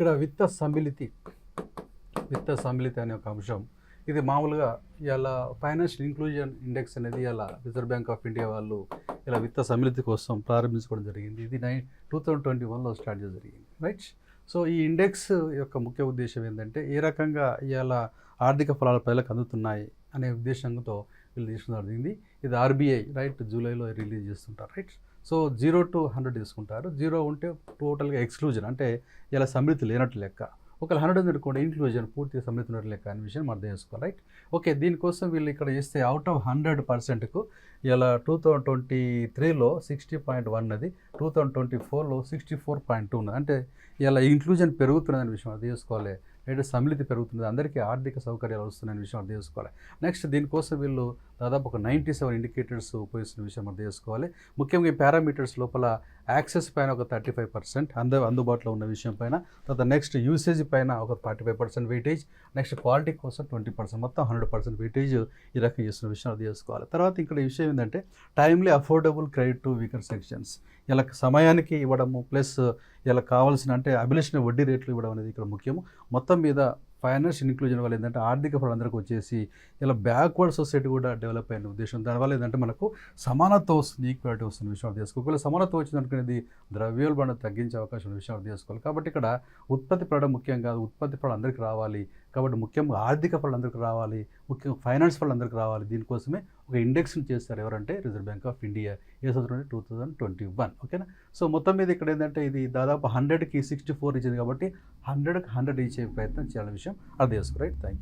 ఇక్కడ విత్త సమ్మిళితి విత్త సమ్మిళితి అనే ఒక అంశం. ఇది మామూలుగా ఇలా ఫైనాన్షియల్ ఇంక్లూజన్ ఇండెక్స్ అనేది ఇలా రిజర్వ్ బ్యాంక్ ఆఫ్ ఇండియా వాళ్ళు ఇలా విత్త సమ్మిళితి కోసం ప్రారంభించుకోవడం జరిగింది. ఇది నైన్ టూ థౌజండ్ ట్వంటీ వన్లో స్టార్ట్ చేయడం జరిగింది. రైట్ సో ఈ ఇండెక్స్ యొక్క ముఖ్య ఉద్దేశం ఏంటంటే ఏ రకంగా ఇలా ఆర్థిక ఫలాలు ప్రజలకు అందుతున్నాయి అనే ఉద్దేశంతో వీళ్ళు తీసుకోవడం జరిగింది. ఇది ఆర్బీఐ రైట్ జూలైలో రిలీజ్ చేస్తుంటారు. Right so zero to hundred తీసుకుంటారు. జీరో ఉంటే టోటల్గా ఎక్స్క్లూజన్ అంటే ఇలా సమృద్ధి లేనట్టు లెక్క. ఒకవేళ హండ్రెడ్ ఉంది అనుకోండి ఇంక్లూజన్ పూర్తిగా సమృద్ధి ఉన్నట్టు లెక్క అనే విషయం అర్థం చేసుకోవాలి. రైట్? ఓకే దీనికోసం వీళ్ళు ఇక్కడ చేస్తే అవుట్ ఆఫ్ హండ్రెడ్ పర్సెంట్కు ఇలా టూ థౌజండ్ ట్వంటీ త్రీలో సిక్స్టీ పాయింట్ వన్ అది టూ థౌజండ్ ట్వంటీ ఫోర్లో సిక్స్టీ ఫోర్ పాయింట్ టూ ఉన్నది. అంటే ఇలా ఇంక్లూజన్ పెరుగుతున్నదనే విషయం అర్థం చేసుకోవాలి. లేదా సమిళితి పెరుగుతుంది అందరికీ ఆర్థిక సౌకర్యాలు వస్తున్నాయనే విషయం అర్థం చేసుకోవాలి. నెక్స్ట్ దీనికోసం వీళ్ళు దాదాపు ఒక నైంటీ సెవెన్ ఇండికేటర్స్ ఉపయోగిస్తున్న విషయం అర్థం చేసుకోవాలి. ముఖ్యంగా ఈ పారామీటర్స్ లోపల యాక్సెస్ పైన ఒక థర్టీ ఫైవ్ పర్సెంట్ అంద అందుబాటులో ఉన్న విషయం పైన తర్వాత నెక్స్ట్ యూసేజ్ పైన ఒక forty five percent weightage next quality కోసం ట్వంటీ పర్సెంట్ మొత్తం హండ్రెడ్ పర్సెంట్ వెయిటేజ్ ఈ రకంగా చేస్తున్న విషయం అర్థం చేసుకోవాలి. తర్వాత ఇక్కడ విషయం ఏంటంటే timely affordable credit to weaker sections ఇలా సమయానికి ఇవ్వడము ప్లస్ ఇలా కావాల్సిన అంటే అభిలషణ వడ్డీ రేట్లు ఇవ్వడం అనేది ఇక్కడ ముఖ్యము. మొత్తం మీద ఫైనాన్షియల్ ఇన్క్లూజన్ వల్ల ఏంటంటే ఆర్థిక ఫలం అందరికి వచ్చేసి ఇలా బ్యాక్వర్డ్ సొసైటీ కూడా డెవలప్ అయిన ఉద్దేశం. దానివల్ల ఏంటంటే మనకు సమానత్వం వస్తుంది ఈక్వాలిటీ వస్తుంది విషయం అర్థం చేసుకోవాలి ఒకవేళ సమానత్వం వచ్చిందనుకునేది ద్రవ్యోల్బణం తగ్గించే అవకాశం విషయం అర్థం చేసుకోవాలి కాబట్టి ఇక్కడ ఉత్పత్తి పడడం ముఖ్యం కాదు ఉత్పత్తి పడడం అందరికీ రావాలి. కాబట్టి ముఖ్యంగా ఆర్థిక ఫలం అందరికీ రావాలి ముఖ్యంగా ఫైనాన్స్ ఫలం అందరికీ రావాలి. దీనికోసమే ఒక ఇండెక్స్ని చేస్తారు ఎవరంటే రిజర్వ్ బ్యాంక్ ఆఫ్ ఇండియా. ఏ సంవత్సరం టూ థౌజండ్ ట్వంటీ వన్ ఓకేనా సో మొత్తం మీద ఇక్కడ ఏంటంటే ఇది దాదాపు హండ్రెడ్కి సిక్స్టీ ఫోర్ ఇచ్చింది కాబట్టి హండ్రెడ్కి హండ్రెడ్ ఇచ్చే ప్రయత్నం చేయాలని విషయం. అర్థం చేసుకో రైట్ థ్యాంక్ యూ